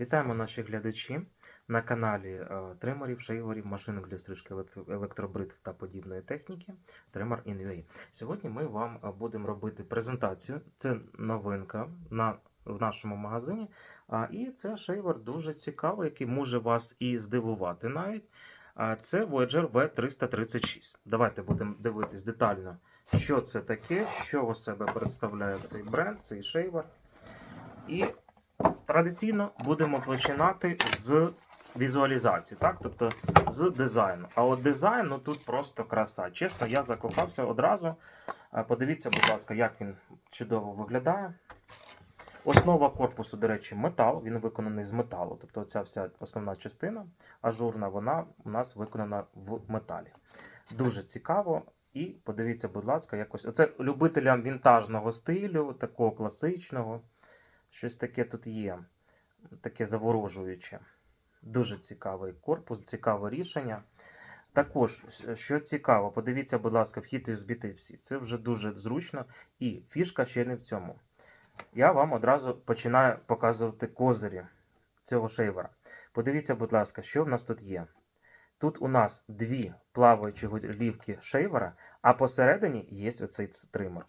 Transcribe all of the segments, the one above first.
Вітаємо наші глядачі на каналі е, тримерів, шейворів, машинок для стрижки електро- електробритв та подібної техніки Trimmer in.ua. Сьогодні ми вам е, будемо робити презентацію. Це новинка на, в нашому магазині. І це шейвер дуже цікавий, який може вас і здивувати навіть. Це Voyager V336. Давайте будемо дивитись детально, що це таке, що з себе представляє цей бренд, цей шейвер. І Традиційно будемо починати з візуалізації, так? тобто з дизайну. А от дизайн ну, тут просто краса. Чесно, я закохався одразу. Подивіться, будь ласка, як він чудово виглядає. Основа корпусу, до речі, метал, він виконаний з металу. Тобто ця вся основна частина ажурна, вона у нас виконана в металі. Дуже цікаво. І подивіться, будь ласка, якось. Оце любителям вінтажного стилю, такого класичного. Щось таке тут є, таке заворожуюче. Дуже цікавий корпус, цікаве рішення. Також, що цікаво, подивіться, будь ласка, вхід USB Type-C. Це вже дуже зручно. І фішка ще не в цьому. Я вам одразу починаю показувати козирі цього шейвера. Подивіться, будь ласка, що в нас тут є. Тут у нас дві плаваючі голівки шейвера, а посередині є оцей тример.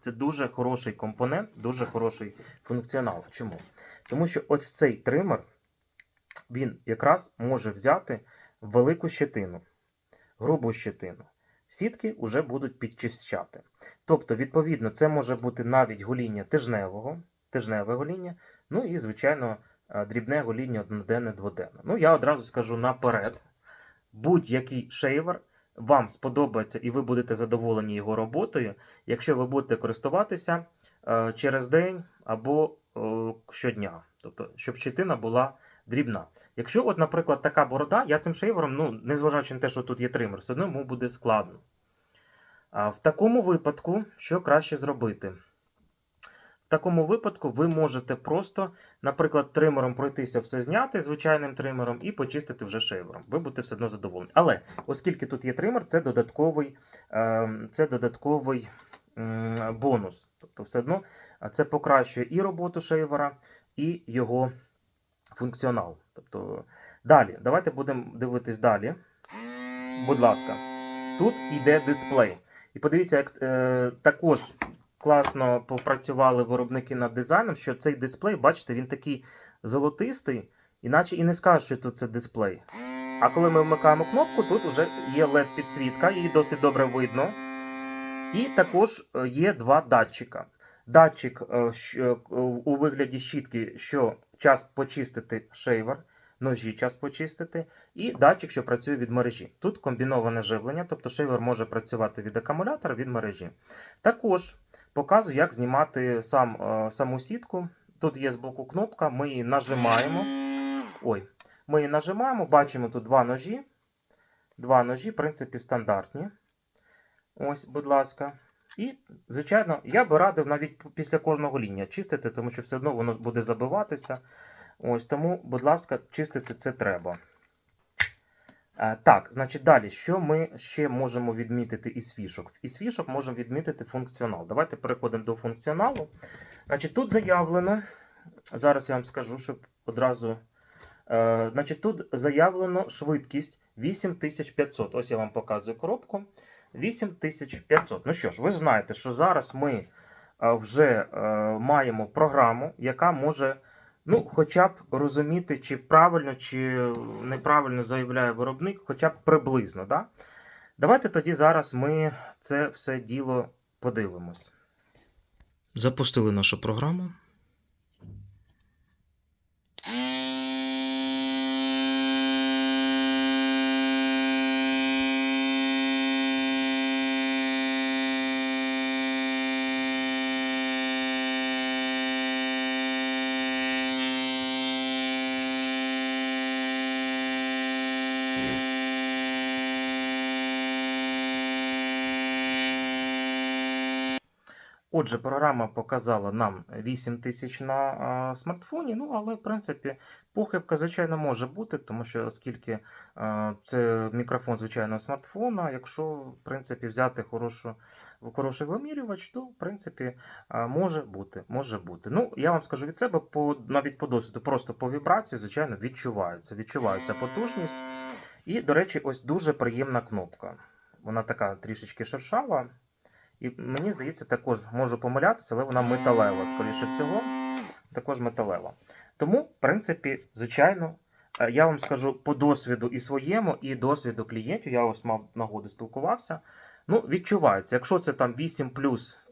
Це дуже хороший компонент, дуже хороший функціонал. Чому? Тому що ось цей тример, він якраз може взяти велику щетину, грубу щетину. Сітки вже будуть підчищати. Тобто, відповідно, це може бути навіть гоління тижневого, тижневе гоління, ну і, звичайно, е, дрібне гоління одноденне, дводенне. Ну, я одразу скажу наперед: будь-який шейвер вам сподобається і ви будете задоволені його роботою, якщо ви будете користуватися е, через день або е, щодня. Тобто, щоб щетина була дрібна. Якщо, от, наприклад, така борода, я цим шейвером, ну, незважаючи на те, що тут є тример, все одно йому буде складно. А в такому випадку, що краще зробити? В такому випадку ви можете просто, наприклад, тримером пройтися, все зняти звичайним тримером і почистити вже шейвером. Ви будете все одно задоволені. Але оскільки тут є тример, це додатковий, е, це додатковий бонус. Тобто, все одно е, це покращує і роботу шейвера, і його функціонал. Тобто, далі, давайте будемо дивитись далі. Будь ласка, тут йде дисплей. І подивіться, як е, також класно попрацювали виробники над дизайном, що цей дисплей, бачите, він такий золотистий, іначе і не скажеш, що тут це дисплей. А коли ми вмикаємо кнопку, тут вже є led підсвітка, її досить добре видно. І також е, є два датчика. Датчик е, е, у вигляді щітки, що час почистити шейвер, ножі час почистити, і датчик, що працює від мережі. Тут комбіноване живлення, тобто шейвер може працювати від акумулятора, від мережі. Також показую, як знімати сам, е, саму сітку. Тут є збоку кнопка, ми її нажимаємо. Ой, ми її нажимаємо, бачимо тут два ножі. Два ножі, в принципі, стандартні. Ось, будь ласка. І, звичайно, я би радив навіть після кожного лінія чистити, тому що все одно воно буде забиватися. Ось тому, будь ласка, чистити це треба. Е, Так, значить, далі, що ми ще можемо відмітити із фішок? Із фішок можемо відмітити функціонал. Давайте переходимо до функціоналу. Значить, тут заявлено, зараз я вам скажу, щоб одразу. Е, значить, тут заявлено швидкість 8500. Ось я вам показую коробку. 8500. Ну що ж, ви знаєте, що зараз ми е, вже маємо програму, яка може ну, хоча б розуміти, чи правильно, чи неправильно заявляє виробник, хоча б приблизно. Да? Давайте тоді зараз ми це все діло подивимось. Запустили нашу програму. Отже, програма показала нам 8 тисяч на а, смартфоні, ну але в принципі похибка, звичайно, може бути, тому що оскільки а, це мікрофон звичайного смартфона, якщо в принципі взяти хорошу, хороший вимірювач, то в принципі а, може бути. Може бути. Ну, я вам скажу від себе, по, навіть по досвіду, просто по вібрації, звичайно, відчувається. Відчувається потужність. І, до речі, ось дуже приємна кнопка. Вона така трішечки шершава. І мені здається, також можу помилятися, але вона металева, скоріше всього. Також металева. Тому, в принципі, звичайно, е, я вам скажу по досвіду і своєму, і досвіду клієнтів, я ось мав нагоду спілкувався. Ну, відчувається, якщо це там 8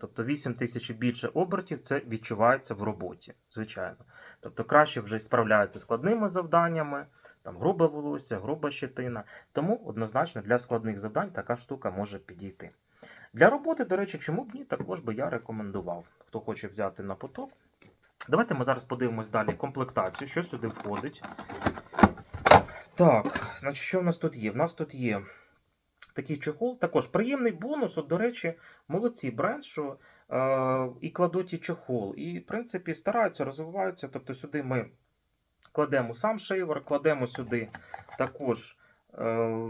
тобто 8 тисяч і більше обертів, це відчувається в роботі, звичайно. Тобто краще вже справляється з складними завданнями, там грубе волосся, груба щетина. Тому однозначно для складних завдань така штука може підійти. Для роботи, до речі, чому б ні, також би я рекомендував, хто хоче взяти на поток. Давайте ми зараз подивимось далі комплектацію, що сюди входить. Так, значить, що в нас тут є? В нас тут є такий чохол. Також приємний бонус. От, до речі, молодці бренд, що е, і кладуть і чохол, і, в принципі, стараються, розвиваються. Тобто сюди ми кладемо сам шейвер, кладемо сюди також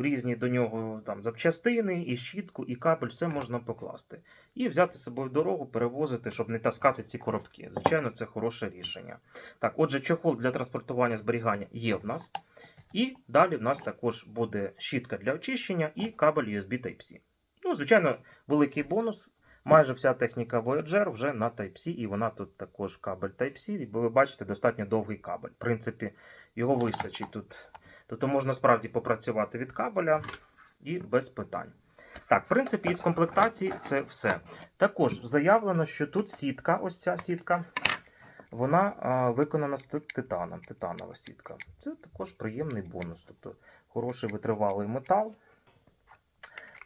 різні до нього там запчастини, і щітку, і кабель, все можна покласти. І взяти з собою дорогу, перевозити, щоб не таскати ці коробки. Звичайно, це хороше рішення. Так, отже, чохол для транспортування зберігання є в нас. І далі в нас також буде щітка для очищення і кабель USB Type-C. Ну, звичайно, великий бонус. Майже вся техніка Voyager вже на Type-C, і вона тут також кабель Type-C. І ви бачите, достатньо довгий кабель. В принципі, його вистачить тут. Тобто можна справді попрацювати від кабеля і без питань. Так, в принципі, із комплектації це все. Також заявлено, що тут сітка, ось ця сітка, вона а, виконана з титаном, титанова сітка. Це також приємний бонус. Тобто хороший витривалий метал.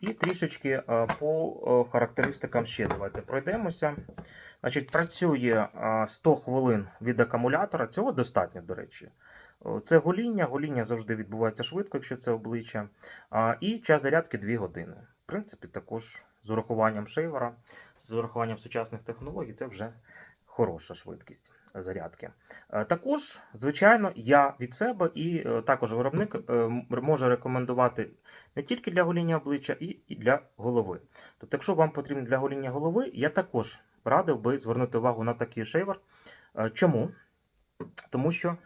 І трішечки а, по характеристикам ще давайте пройдемося. Значить, Працює а, 100 хвилин від акумулятора. Цього достатньо, до речі. Це гоління. Гоління завжди відбувається швидко, якщо це обличчя. І час зарядки 2 години. В принципі, також з урахуванням шейвера, з урахуванням сучасних технологій, це вже хороша швидкість зарядки. Е, Також, звичайно, я від себе і е, також виробник е, може рекомендувати не тільки для гоління обличчя, і для голови. Тобто, якщо вам потрібно для гоління голови, я також радив би звернути увагу на такий шейвер. Чому? Тому що,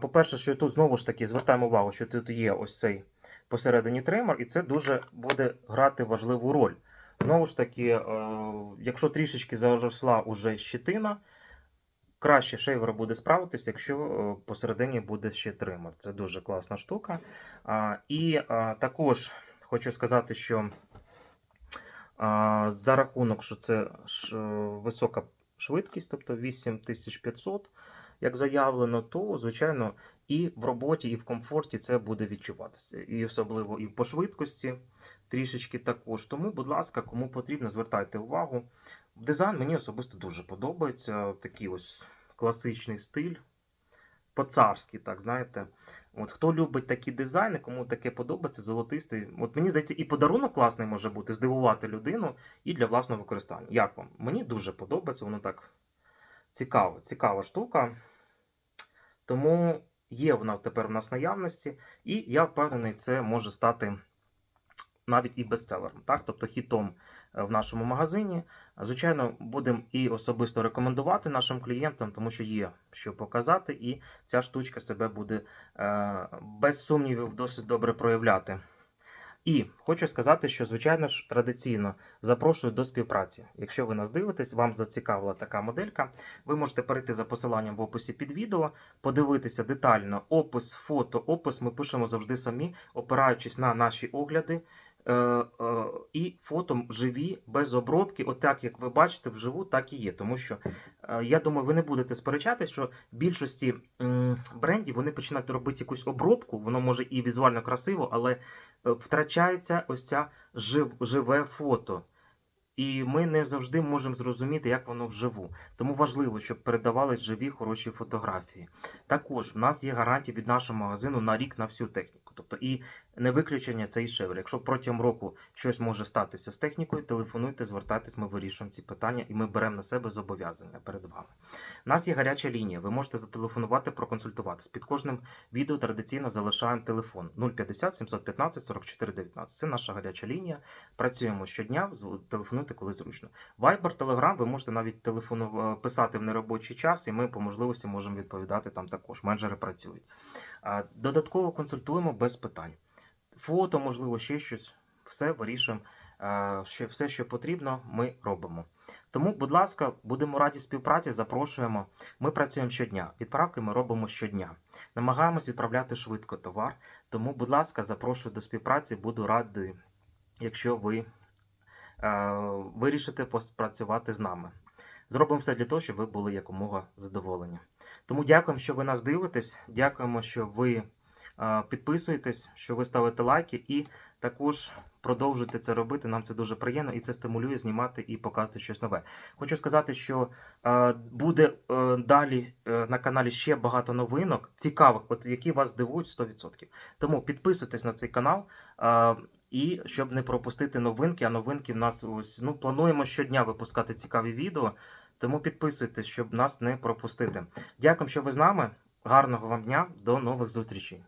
по-перше, що тут знову ж таки звертаємо увагу, що тут є ось цей посередині тример, і це дуже буде грати важливу роль. Знову ж таки, е, якщо трішечки заросла уже щетина, краще шейвер буде справитись, якщо е, посередині буде ще тример. Це дуже класна штука. І також хочу сказати, що за рахунок, що це е, висока швидкість, тобто 8500, як заявлено, то, звичайно, і в роботі, і в комфорті це буде відчуватися. І особливо і по швидкості трішечки також. Тому, будь ласка, кому потрібно, звертайте увагу. Дизайн мені особисто дуже подобається. Такий ось класичний стиль. По-царськи, так, знаєте. От хто любить такі дизайни, кому таке подобається, золотистий. От мені здається, і подарунок класний може бути, здивувати людину і для власного використання. Як вам? Мені дуже подобається, воно так цікаво, цікава штука. Тому є вона тепер в нас в наявності, і я впевнений, це може стати навіть і бестселером, так? тобто хітом е, в нашому магазині. Звичайно, будемо і особисто рекомендувати нашим клієнтам, тому що є що показати, і ця штучка себе буде е, без сумнівів досить добре проявляти. І хочу сказати, що, звичайно ж, традиційно запрошую до співпраці. Якщо ви нас дивитесь, вам зацікавила така моделька, ви можете перейти за посиланням в описі під відео, подивитися детально опис, фото, опис ми пишемо завжди самі, опираючись на наші огляди. Е, е, і фото живі, без обробки, отак, як ви бачите, вживу, так і є. Тому що е, я думаю, ви не будете сперечатися, що більшості брендів вони починають робити якусь обробку, воно може і візуально красиво, але втрачається ось ця жив, живе фото. І ми не завжди можемо зрозуміти, як воно вживу. Тому важливо, щоб передавались живі хороші фотографії. Також в нас є гарантія від нашого магазину на рік на всю техніку. Тобто і Не виключення це і шевер. Якщо протягом року щось може статися з технікою, телефонуйте, звертайтесь, ми вирішуємо ці питання і ми беремо на себе зобов'язання перед вами. У нас є гаряча лінія. Ви можете зателефонувати, проконсультуватись. Під кожним відео традиційно залишаємо телефон 050 715 44 19. Це наша гаряча лінія. Працюємо щодня, телефонуйте, коли зручно. Viber, Telegram, ви можете навіть телефону писати в неробочий час, і ми по можливості можемо відповідати там також. Менеджери працюють. Додатково консультуємо без питань. Фото, можливо, ще щось. Все вирішуємо. Е, Ще все, що потрібно, ми робимо. Тому, будь ласка, будемо раді співпраці, запрошуємо. Ми працюємо щодня. Відправки ми робимо щодня. Намагаємось відправляти швидко товар. Тому, будь ласка, запрошую до співпраці. Буду радий, якщо ви е, вирішите поспрацювати з нами. Зробимо все для того, щоб ви були якомога задоволені. Тому дякуємо, що ви нас дивитесь. Дякуємо, що ви е, підписуєтесь, що ви ставите лайки і також продовжуйте це робити. Нам це дуже приємно і це стимулює знімати і показувати щось нове. Хочу сказати, що е, буде е, далі на каналі ще багато новинок, цікавих, от які вас здивують 100%. Тому підписуйтесь на цей канал. І щоб не пропустити новинки, а новинки в нас ось ну плануємо щодня випускати цікаві відео. Тому підписуйтесь, щоб нас не пропустити. Дякую, що ви з нами. Гарного вам дня, до нових зустрічей.